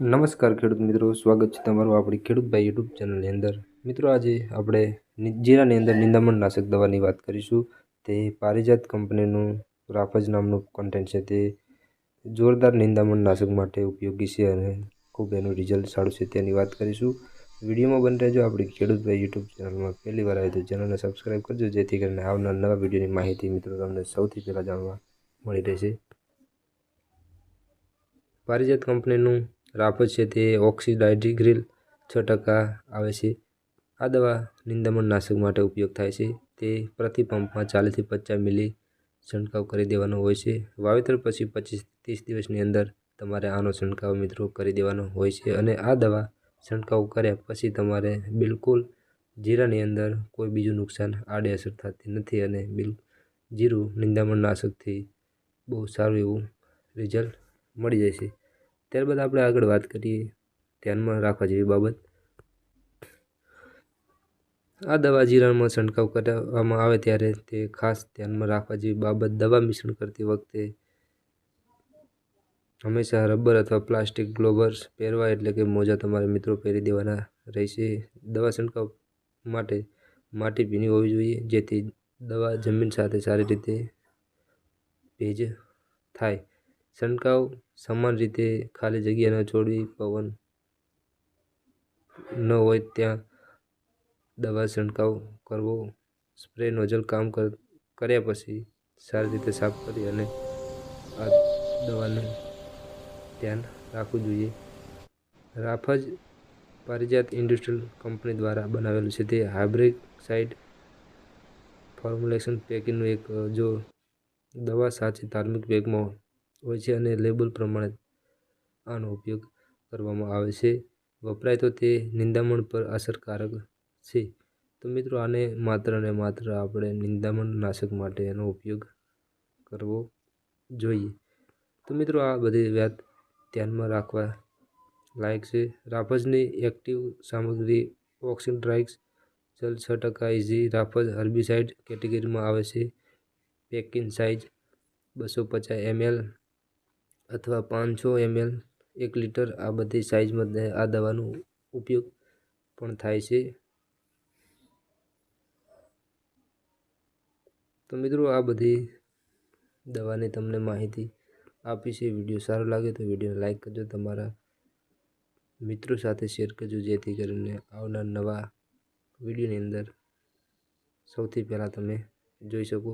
નમસ્કાર ખેડૂત મિત્રો, સ્વાગત છે તમારું આપણી ખેડૂતભાઈ યુટ્યુબ ચેનલની અંદર. મિત્રો, આજે આપણે જીરાની અંદર નિંદામણ નાશક દવાની વાત કરીશું. તે પારિજાત કંપનીનું રાફજ નામનું કન્ટેન્ટ છે. તે જોરદાર નિંદામણ નાશક માટે ઉપયોગી છે અને ખૂબ એનું રિઝલ્ટ સારું છે તેની વાત કરીશું. વિડીયોમાં બની રહેજો આપણી ખેડૂતભાઈ યુટ્યુબ ચેનલમાં. પહેલી વાર આવે તો ચેનલને સબસ્ક્રાઈબ કરજો, જેથી કરીને આવનાર નવા વિડીયોની માહિતી મિત્રો તમને સૌથી પહેલાં જાણવા મળી રહેશે. પારિજાત કંપનીનું રાફજ છે તે ઓક્સિડાઇઝ્રિલ છ ટકા આવે છે. આ દવા નિંદામણ નાશક માટે ઉપયોગ થાય છે. તે પ્રતિ પંપમાં ચાલીસથી પચાસ મિલી છંટકાવ કરી દેવાનો હોય છે. વાવેતર પછી પચીસ ત્રીસ દિવસની અંદર તમારે આનો છંટકાવ મિત્રો કરી દેવાનો હોય છે અને આ દવા છંટકાવ કર્યા પછી તમારે બિલકુલ જીરાની અંદર કોઈ બીજું નુકસાન આડે અસર થતી નથી અને બિલ જીરું નિંદામણ નાશકથી બહુ સારું એવું રિઝલ્ટ મળી જાય છે. ત્યારબાદ આપણે આગળ વાત કરીએ ધ્યાનમાં રાખવા જેવી બાબત. આ દવા જીરામાં છંટકાવ કરવામાં આવે ત્યારે તે ખાસ ધ્યાનમાં રાખવા જેવી બાબત દવા મિશ્રણ કરતી વખતે હંમેશા રબર અથવા પ્લાસ્ટિક ગ્લોવર્સ પહેરવા એટલે કે મોજા તમારે મિત્રો પહેરી દેવાના રહેશે. દવા છંટકાવ માટે માટી ભીની હોવી જોઈએ, જેથી દવા જમીન સાથે સારી રીતે ભેજ થાય. છંટકાવ સમાન રીતે ખાલી જગ્યા ન છોડવી પવન ન હોય ત્યાં દવા છંટકાવ કરવો. સ્પ્રે નોઝલ કામ કર, કર્યા પછી સારી રીતે સાફ કરી અને આ દવાનું ધ્યાન રાખવું જોઈએ. રાફજ પારિજાત ઇન્ડસ્ટ્રીયલ કંપની દ્વારા બનાવેલું છે તે હાઇબ્રિડ સાઇડ ફોર્મ્યુલેશન પેકિંગનું એક જો દવા સાચી ધાર્મિક બેગમાં હોય છે અને લેબલ પ્રમાણે આનો ઉપયોગ કરવામાં આવે છે. વપરાય તો તે નિંદામણ પર અસરકારક છે. તો મિત્રો, આને માત્ર ને માત્ર આપણે નિંદામણ નાશક માટે એનો ઉપયોગ કરવો જોઈએ. તો મિત્રો, આ બધી વાત ધ્યાનમાં રાખવા લાયક છે. રાફજની એક્ટિવ સામગ્રી ઓક્સિડ્રાઇક્સ જલ છ ટકા ઇઝી રાફજ હર્બિસાઇડ કેટેગરીમાં આવે છે. પેકિંગ સાઇઝ બસો પચાસ એમએલ અથવા પાંચસો એમએલ, એક લીટર, આ બધી સાઇઝમાં આ દવાનો ઉપયોગ પણ થાય છે. તો મિત્રો, આ બધી દવાની તમને માહિતી આપી છે. વીડિયો સારો લાગે તો વીડિયો લાઇક કરજો. તમારા મિત્રો સાથે શેર કરજો. જેથી કરીને આવનાર નવા વિડીયોની અંદર સૌથી પહેલાં તમે જોઈ શકો.